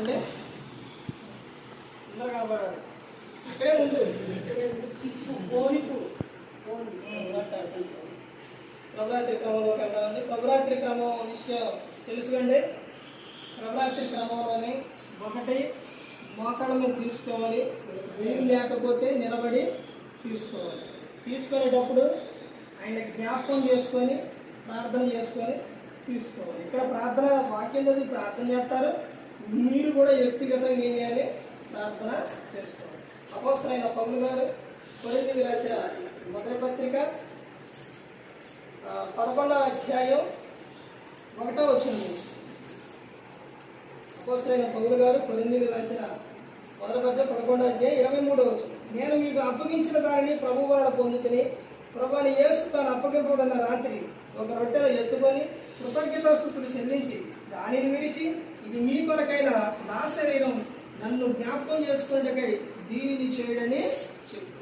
చూడండి అందరు కనపడాలి ఇక్కడే ఉంది ఇక్కడే ఉంది. పోనిపు. ప్రభరాత్రి క్రమంలోకి వెళ్దామండి ప్రభరాత్రి క్రమం విషయం. తెలుసుకండి. ప్రభరాత్రి క్రమంలోని ఒకటి మోకాళ్ళ మీద తీసుకోవాలి. వీలు లేకపోతే నిలబడి తీసుకోవాలి. తీసుకునేటప్పుడు ఆయన జ్ఞాపకం చేసుకొని ప్రార్థన చేసుకొని తీసుకోవాలి. ఇక్కడ ప్రార్థన వాక్యం చదివి ప్రార్థన చేస్తారు. మీరు కూడా వ్యక్తిగతంగా ఏం చేయాలి? ప్రార్థన చేసుకోవాలి. అపోస్తలైన పౌలు గారు కొరింథీయులకు రాసిన మొదటి పత్రిక పదకొండవ అధ్యాయం ఒకటో వచ్చింది అపోస్తలైన పౌలు గారు కొరిందీలు రాసిన మొదటి పద్య పదకొండవ అధ్యాయం ఇరవై మూడో వచ్చింది నేను మీకు అప్పగించిన దానిని ప్రభు వలన పొందుతుని ప్రభుని యేసు తాను అప్పగింపబడిన రాత్రి ఒక రొట్టెలో ఎత్తుకొని కృతజ్ఞతాస్థుతులు చెల్లించి దానిని విరిచి ఇది మీ కొరకైన నా శరీరం నన్ను జ్ఞాపకం చేసుకునేటకై దీనిని చేయడని చెప్పు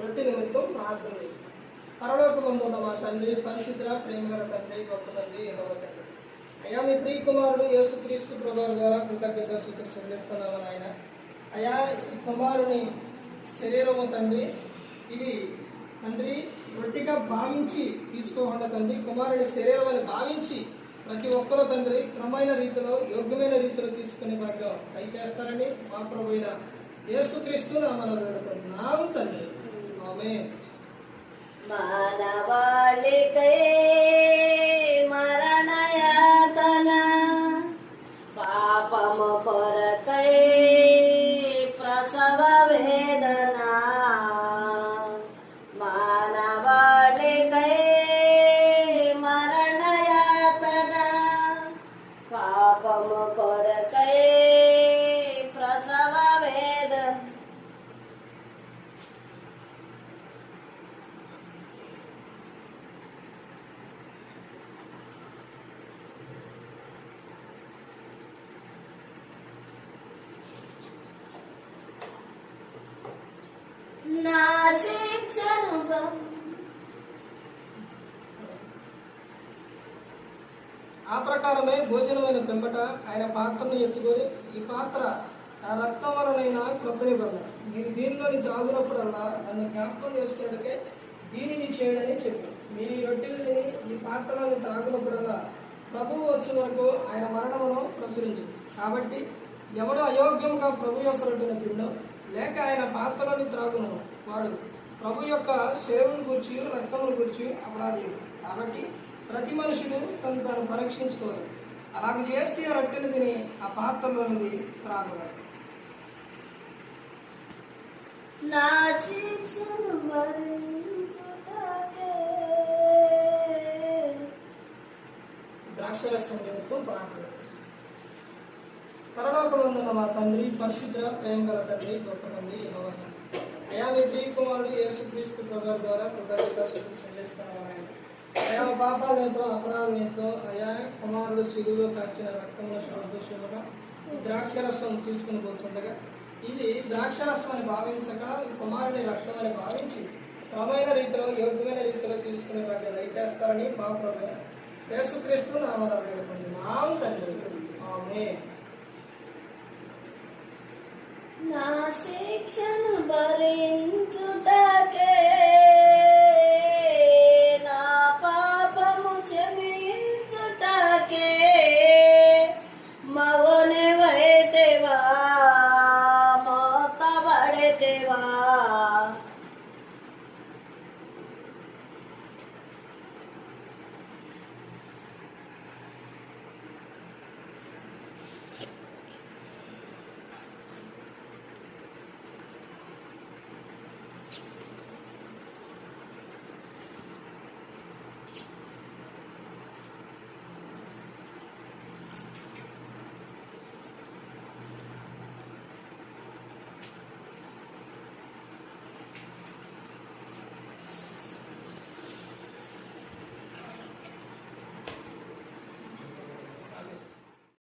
రొట్టె నిమిత్తం ప్రార్థన చేస్తాం. పరలోకమందు ఉన్న మా తండ్రి పరిశుద్ధ ప్రేమగల తండ్రి గొప్ప తండ్రి యెహోవా తండ్రి. అయ్యా మీ ప్రియ కుమారుడు యేసుక్రీస్తు ప్రభావం ద్వారా కృతజ్ఞత స్థుతులు చెల్లిస్తున్నామని ఆయన అయ్యా ఈ కుమారుని శరీరము తండ్రి ఇది తండ్రి రొట్టిగా భావించి తీసుకోకుండా తండ్రి కుమారుని శరీరం అని భావించి ప్రతి ఒక్కరూ తండ్రి క్రమైన రీతిలో యోగ్యమైన రీతిలో తీసుకునే భాగ్యం చేస్తారని మా ప్రభు అయిన యేసుక్రీస్తు నామను వేడుకుంటున్నాం తండ్రి. ఆమె శిక్షను ఆ ప్రకారమే భోజనమైన పెంబట ఆయన పాత్రను ఎత్తుకొని ఈ పాత్ర నా రక్తం వలనైన క్రొత్త నిబంధన మీరు దీనిలోని త్రాగునప్పుడల్లా నన్ను జ్ఞాపకం చేసుకున్నట్టుకే దీనిని చేయడని చెప్పారు మీరు ఈ రొట్టెలు తిని ఈ పాత్రలను త్రాగునప్పుడల్లా ప్రభువు వచ్చే వరకు ఆయన మరణమును ప్రచురించింది. కాబట్టి ఎవడు అయోగ్యంగా ప్రభు యొక్క రొట్టెను తిండో లేక ఆయన పాత్రలోని త్రాగును వాడు ప్రభు యొక్క శరీరం గురించి రక్తమును గురించి అపరాధి కాబట్టి ప్రతి మనుషుడు తను తాను పరీక్షించుకోరు. అలాగ చేసి ఆ రొట్టెను తిని ఆ పాత్రలోనిది నా శిక్షను భరించుటకే ద్రాక్షరసం నిమిత్తం ప్రార్థన పరలోకమందున్న మా తండ్రి పరిశుద్ర ప్రేమ గల తండ్రి గొప్ప తండ్రి యెహోవా. అయా మీ ప్రియ కుమారుడు యేసుక్రీస్తు ప్రభు ద్వారా కృతజ్ఞత స్థుతులు అయా పాపాలతో అపరాధంతో అయా కుమారుడు సిలువలో కాచిన రక్తంలో సంతోషముగా ఈ ద్రాక్షరసం తీసుకుని పోతుండగా ఇది ద్రాక్షరసం అని భావించక కుమారుడి కుమారుని రక్తం అని భావించి క్రమైన రీతిలో యోగ్యమైన రీతిలో తీసుకునే వాటిని దయచేస్తారని మా ప్రభు యేసుక్రీస్తు నామన వేడుకుంటున్నాం తండ్రి. ఆమె నా శిక్షను భరించుటకే